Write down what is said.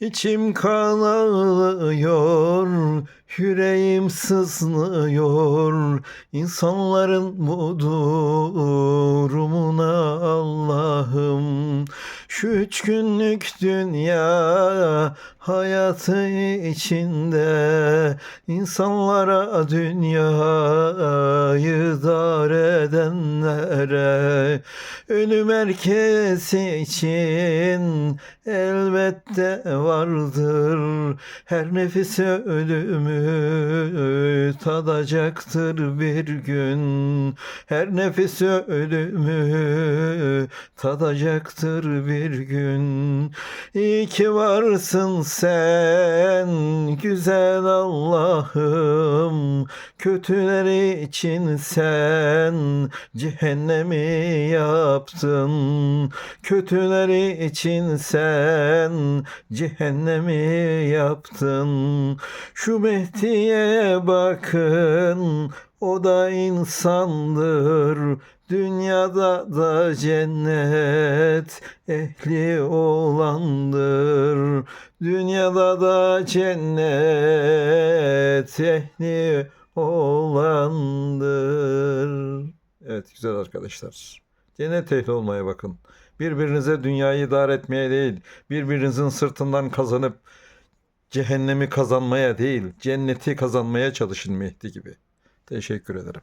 İçim kan ağlıyor, yüreğim sızlıyor. İnsanların bu durumuna Allah'ım. Şu üç günlük dünya hayatı içinde insanlara dünyayı dar edenlere ölüm herkes için elbette vardır. Her nefis ölümü tadacaktır bir gün. Her nefis ölümü tadacaktır bir gün. İyi ki varsın sen güzel Allah'ım. Kötüleri için sen cehennemi yaptın. Kötüleri için sen cehennemi yaptın. Şu Mehdi'ye bakın o da insandır. Dünyada da cennet ehli olandır. Dünyada da cennet ehli olandır. Evet güzel arkadaşlar. Cennet ehli olmaya bakın. Birbirinize dünyayı idare etmeye değil, birbirinizin sırtından kazanıp cehennemi kazanmaya değil, cenneti kazanmaya çalışın Mehdi gibi. Teşekkür ederim.